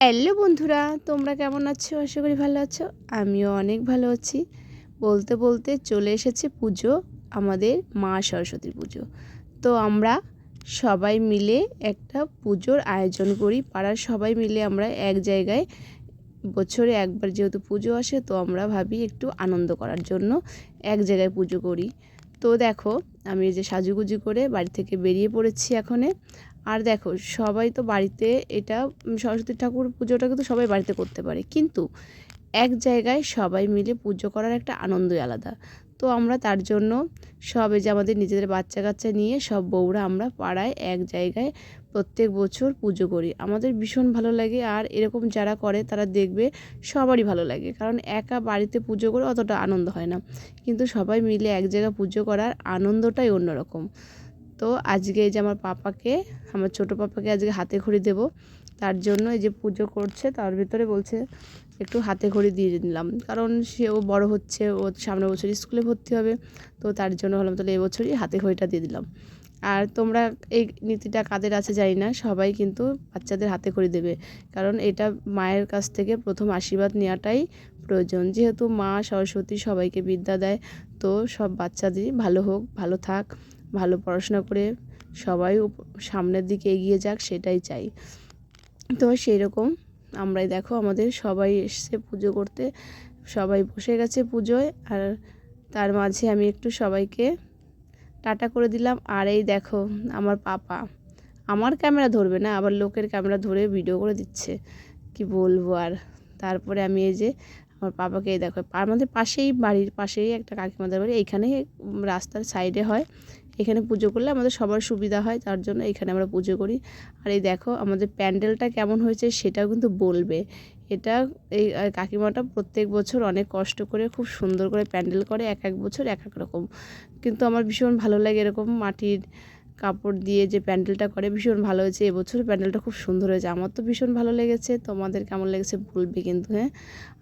Hello বন্ধুরা, তোমরা কেমন আছো? আশা করি ভালো আছো। আমিও অনেক ভালো আছি। বলতে বলতে চলে এসেছে পুজো, আমাদের মা সরস্বতী পুজো। তো আমরা সবাই মিলে একটা পুজোর আয়োজন করি। পাড়ার সবাই মিলে আমরা এক জায়গায় বছরে একবার যেহেতু পুজো আসে, তো আমরা ভাবি একটু আনন্দ করার জন্য এক জায়গায় পুজো করি। তো দেখো, আমি যে সাজুগুজু করে বাড়ি থেকে বেরিয়ে পড়েছি এখনে। আর দেখো, সবাই তো বাড়িতে এটা সরস্বতী ঠাকুর পুজোটা কিন্তু সবাই বাড়িতে করতে পারে। কিন্তু এক জায়গায় সবাই মিলে পুজো করার একটা আনন্দই আলাদা। তো আমরা তার জন্য সব যে আমাদের নিজেদের বাচ্চা কাচ্চা নিয়ে সব বউরা আমরা পাড়ায় এক জায়গায় প্রত্যেক বছর পুজো করি। আমাদের ভীষণ ভালো লাগে আর এরকম যারা করে তারা দেখবে সবারই ভালো লাগে। কারণ একা বাড়িতে পুজো করে অতটা আনন্দ হয় না। কিন্তু সবাই মিলে এক জায়গায় পুজো করার আনন্দটাই অন্যরকম। তো আজকে এই যে আমার পাপাকে, আমার ছোটো পাপাকে আজকে হাতে খড়ি দেবো। তার জন্য এই যে পুজো করছে, তার ভিতরে বলছে একটু হাতে খড়ি দিয়ে দিলাম। কারণ সেও বড় হচ্ছে, ও সামনের বছর স্কুলে ভর্তি হবে, তো তার জন্য হলাম তাহলে এবছরই হাতে খড়িটা দিয়ে দিলাম। আর তোমরা এই নীতিটা কাদের আছে জানি না, সবাই কিন্তু বাচ্চাদের হাতে খড়ি দেবে। কারণ এটা মায়ের কাছ থেকে প্রথম আশীর্বাদ নেওয়াটাই প্রয়োজন। যেহেতু মা, সরস্বতী সবাইকে বিদ্যা দেয়, তো সব বাচ্চাদেরই ভালো হোক, ভালো থাক। ভালো পড়াশোনা করে সবাই সামনের দিকে এগিয়ে যাক, সেটাই চাই। তো সেই রকম আমরাই দেখো, আমাদের সবাই এসছে পুজো করতে। সবাই বসে গেছে পুজোয়, আর তার মাঝে আমি একটু সবাইকে টাটা করে দিলাম। আর এই দেখো, আমার পাপা। আমার ক্যামেরা ধরবে না, আবার লোকের ক্যামেরা ধরে ভিডিও করে দিচ্ছে। কি বলব আর? তারপরে আমি এই যে আমার পাপাকে এই দেখো আমাদের পাশেই বাড়ির পাশেই একটা কাকিমাদের বাড়ি এইখানে রাস্তার সাইডে হয়। এখানে পুজো করলে আমাদের সবার সুবিধা হয়, তার জন্য এখানে আমরা পুজো করি। আর এই দেখো, আমাদের প্যান্ডেলটা কেমন হয়েছে সেটাও কিন্তু বলবে। এটা এই কাকিমাটা প্রত্যেক বছর অনেক কষ্ট করে খুব সুন্দর করে প্যান্ডেল করে, এক এক বছর এক এক রকম। কিন্তু আমার ভীষণ ভালো লাগে এরকম মাটির কাপড় দিয়ে যে প্যান্ডেলটা করে, ভীষণ ভালো হয়েছে। এবছর প্যান্ডেলটা খুব সুন্দর হয়েছে। আমার তো ভীষণ ভালো লেগেছে। তোমাদের কেমন লেগেছে বলবে কিন্তু হ্যাঁ?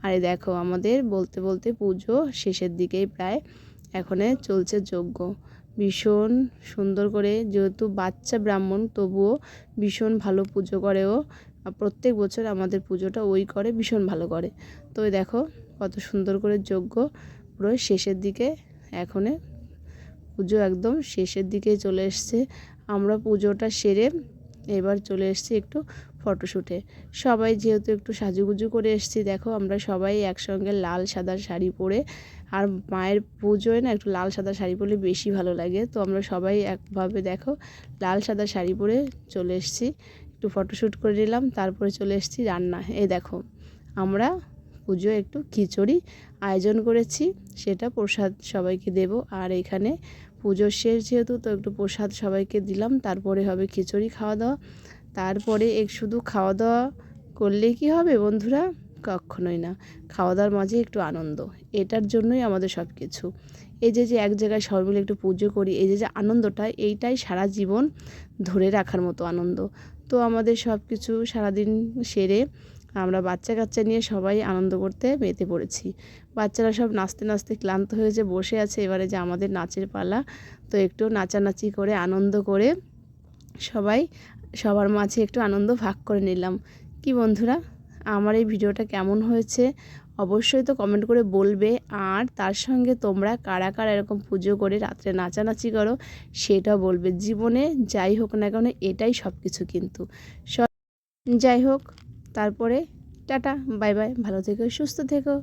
আর এই দেখো, আমাদের বলতে বলতে পুজো শেষের দিকেই প্রায়। এখনে চলছে যজ্ঞ। ভীষণ সুন্দর করে, যেহেতু বাচ্চা ব্রাহ্মণ, তবুও ভীষণ ভালো পুজো করে ও প্রত্যেক বছর আমাদের পুজোটা ওই করে, ভীষণ ভালো করে। তো দেখো, কত সুন্দর করে যজ্ঞ পুরো শেষের দিকে, এখনে পুজো একদম শেষের দিকে চলে এসছে। আমরা পুজোটা সেরে এবার চলে এসছি একটু ফটোশ্যুটে সবাই যেহেতু একটু সাজুগুজু করে এসছি, দেখো আমরা সবাই একসঙ্গে লাল সাদা শাড়ি পরে, আর মায়ের পুজোয় না একটু লাল সাদা শাড়ি পরলে বেশি ভালো লাগে। তো আমরা সবাই একভাবে দেখো লাল সাদা শাড়ি পরে চলে এসেছি, একটু ফটোশ্যুট করে নিলাম, তারপরে চলে এসেছি রান্না। এ দেখো, আমরা পুজো একটু খিচুড়ি আয়োজন করেছি, সেটা প্রসাদ সবাইকে দেব। আর এখানে পুজোর শেষ যেহেতু, তো একটু প্রসাদ সবাইকে দিলাম, তারপরে হবে খিচুড়ি খাওয়া দাওয়া। তারপরে এক শুধু খাওয়া দাওয়া করলেই কি হবে বন্ধুরা? কখনোই না। খাওয়া দাওয়ার মাঝে একটু আনন্দ। এটার জন্যই আমাদের সব কিছু এই যে যে এক জায়গায় সবাই মিলে একটু পুজো করি, এই যে যে আনন্দটা, এইটাই সারা জীবন ধরে রাখার মতো আনন্দ। তো আমাদের সব কিছু সারাদিন সেরে আমরা বাচ্চা কাচ্চা নিয়ে সবাই আনন্দ করতে মেতে পড়েছি। বাচ্চারা সব নাচতে নাচতে ক্লান্ত হয়েছে বসে আছে, এবারে যে আমাদের নাচের পালা, তো একটু নাচানাচি করে, আনন্দ করে সবাই সবার মাঝে একটু আনন্দ ভাগ করে নিলাম। কি বন্ধুরা, আমার এই ভিডিওটা কেমন হয়েছে অবশ্যই তো কমেন্ট করে বলবে। আর তার সঙ্গে তোমরা কারা কারা এরকম পুজো করে রাত্রে নাচানাচি করো সেটা বলবে। জীবনে যাই হোক না কেন এটাই সব কিছু কিন্তু যাই হোক, তারপরে টাটা, বাই বাই, ভালো থেকো, সুস্থ থেকো।